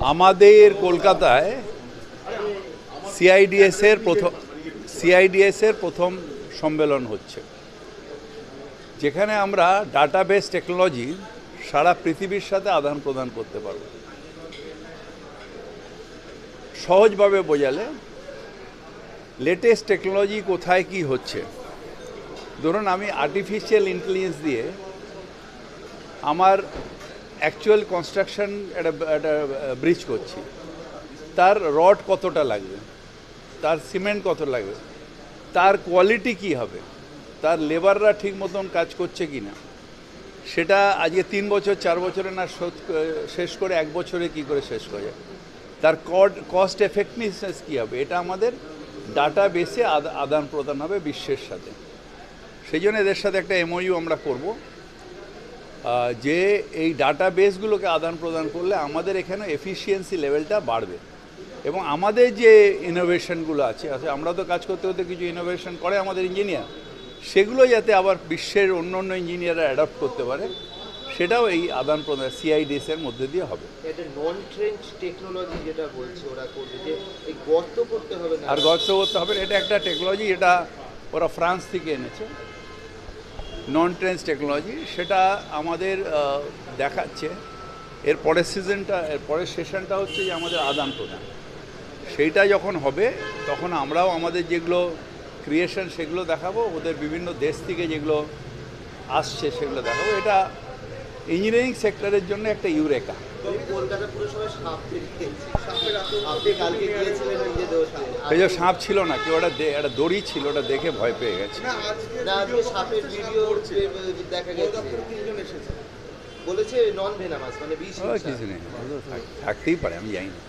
আমাদের কলকাতায় সিআইডিএস এর প্রথম সিআইডিএস এর প্রথম সম্মেলন হচ্ছে, যেখানে আমরা ডাটাবেস টেকনোলজি সারা পৃথিবীর সাথে আদান প্রদান করতে পারব। সহজভাবে বোঝালে লেটেস্ট টেকনোলজি কোথায় কি হচ্ছে? ধরুন আমি আর্টিফিশিয়াল ইন্টেলিজেন্স দিয়ে আমার অ্যাকচুয়াল কনস্ট্রাকশন একটা একটা ব্রিজ করছি। তার রড কতটা লাগবে? তার সিমেন্ট কত লাগবে? তার কোয়ালিটি কি হবে? তার লেবাররা ঠিক মতন কাজ করছে কি না সেটা আজকে তিন বছর, চার বছরে না শেষ করে এক বছরে কি করে শেষ করে যায়? তার কস্ট এফেক্টিভনেস কী হবে? এটা আমাদের ডাটা বেসে আদান প্রদান হবে বিশ্বের সাথে। সেই জন্য এদের সাথে একটা এমওইউ আমরা করব। যে এই ডাটা বেসগুলোকে আদান প্রদান করলে আমাদের এখানে এফিসিয়েন্সি লেভেলটা বাড়বে। এবং আমাদের যে ইনোভেশনগুলো আছে আছে আমরা তো কাজ করতে করতে কিছু ইনোভেশন করে আমাদের ইঞ্জিনিয়ার সেগুলো যাতে আবার বিশ্বের অন্য অন্য ইঞ্জিনিয়াররা অ্যাডাপ্ট করতে পারে সেটাও এই আদান প্রদান সিআইডিএস এর মধ্যে দিয়ে হবে। নন ট্রেন্ড টেকনোলজি যেটা বলছে ওরা করবে যে এই গর্ত করতে হবে না? আর গর্ত করতে হবে এটা একটা টেকনোলজি এটা ওরা ফ্রান্স থেকে এনেছে। নন ট্রেন্স টেকনোলজি সেটা আমাদের দেখাচ্ছে। এর পরের সিজনটা এর পরের সেশনটা হচ্ছে যে আমাদের আদান প্রদান। সেইটা যখন হবে, তখন আমরাও আমাদের যেগুলো ক্রিয়েশন সেগুলো দেখাবো। ওদের বিভিন্ন দেশ থেকে যেগুলো আসছে, সেগুলো দেখাবো। এটা ইঞ্জিনিয়ারিং সেক্টরের জন্য একটা ইউরেকা। এই যে সাপ ছিল না কেউ ওটা একটা দড়ি ছিল ওটা দেখে ভয় পেয়ে গেছে। না আজকে সাপের ভিডিও দেখা গেছে। বলেছে নন ভেনামাস মানে বিষ ও, হিংসা। কিছু নেই। থাকতেই পারে আমি জানি না।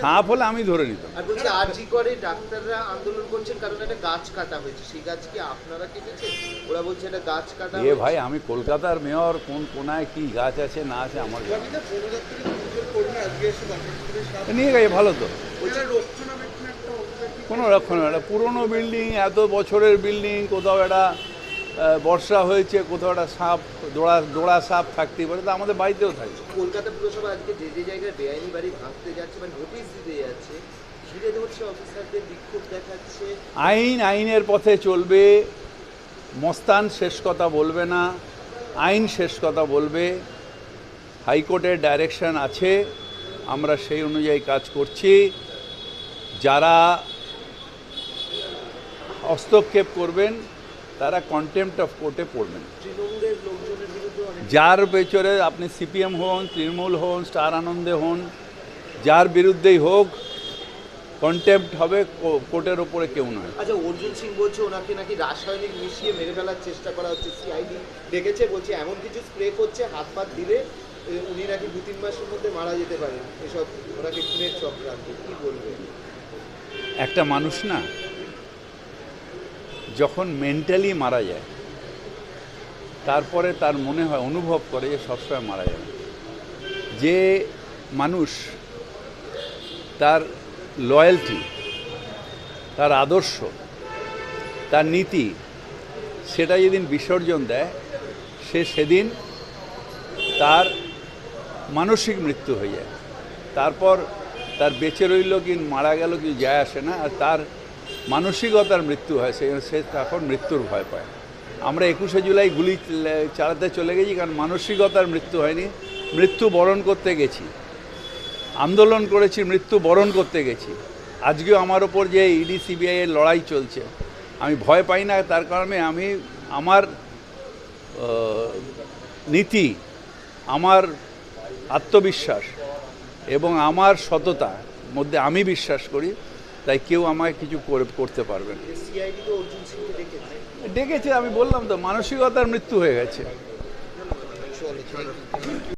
সাপ হলে আমি ধরে নিতাম। আর বলছে আরজি করে ডাক্তাররা আন্দোলন করছেন? কারণ একটা গাছ কাটা হয়েছে। সেই গাছ কি আপনারা কেটেছেন? ওরা বলছে এটা গাছ কাটা এ ভাই আমি কলকাতার মেয়র কোন কোনায় কি গাছ আছে না আছে আমার নিয়ে গেছে ভালো তো। কোনো রক্ষণ একটা পুরনো বিল্ডিং এত বছরের বিল্ডিং কোথাও একটা বর্ষা হয়েছে কোথাও একটা সাপ দোড়া দোড়া সাপ থাকতেই পারে তো আমাদের বাড়িতেও থাকে। কলকাতা পুরসভা আজকে যে যে জায়গায় বেআইনি বাড়ি ভাঙতে যাচ্ছে বা নোটিশ দিতে যাচ্ছে ঘিরে ধরছে অফিসারদের বিক্ষোভ দেখাচ্ছে। আইন আইনের পথে চলবে মস্তান শেষ কথা বলবে না আইন শেষ কথা বলবে হাইকোর্টের ডাইরেকশন আছে আমরা সেই অনুযায়ী কাজ করছি। যারা হস্তক্ষেপ করবেন তারা কন্টেম্পট অফ কোর্টে পড়বেন। যার পেছনে আপনি সিপিএম হন তৃণমূল হন স্টার আনন্দে হন যার বিরুদ্ধেই হোক কন্টেম্পট হবে কোর্টের ওপরে কেউ নয়। আচ্ছা অর্জুন সিং বলছে ওনাকে নাকি রাসায়নিক মিশিয়ে মেরে ফেলার চেষ্টা করা হচ্ছে। সিআইডি ডেকেছে বলছে এমন কিছু স্প্রে করছে হাত পাত দিলে উনি নাকি দু তিন মাসের মধ্যে মারা যেতে পারেন। এসব ওনাকে খুনের চক্রান্ত কি বলবেন? একটা মানুষ না যখন মেন্টালি মারা যায়, তারপরে তার মনে হয়, অনুভব করে যে সবসময় মারা যাবে। যে মানুষ তার লয়্যালটি তার আদর্শ, তার নীতি, সেটা যেদিন বিসর্জন দেয়, সে সেদিন তার মানসিক মৃত্যু হয়ে যায়। তারপর তার বেঁচে রইল কি, মারা গেল কি, যায় আসে না। আর তার মানসিকতার মৃত্যু হয়, সে সে তখন মৃত্যুর ভয় পায়। আমরা একুশে জুলাই গুলি চালাতে চলে গেছি কারণ মানসিকতার মৃত্যু হয়নি, মৃত্যু বরণ করতে গেছি। আন্দোলন করেছি, মৃত্যু বরণ করতে গেছি। আজকেও আমার ওপর যে ইডি, সিবিআই এর লড়াই চলছে, আমি ভয় পাই না, তার কারণে আমি আমার নীতি, আমার আত্মবিশ্বাস এবং আমার সততা মধ্যে আমি বিশ্বাস করি। তাই কেউ আমায় কিছু করে, করতে পারবে না। ডেকেছে, আমি বললাম তো, মানসিকতার মৃত্যু হয়ে গেছে।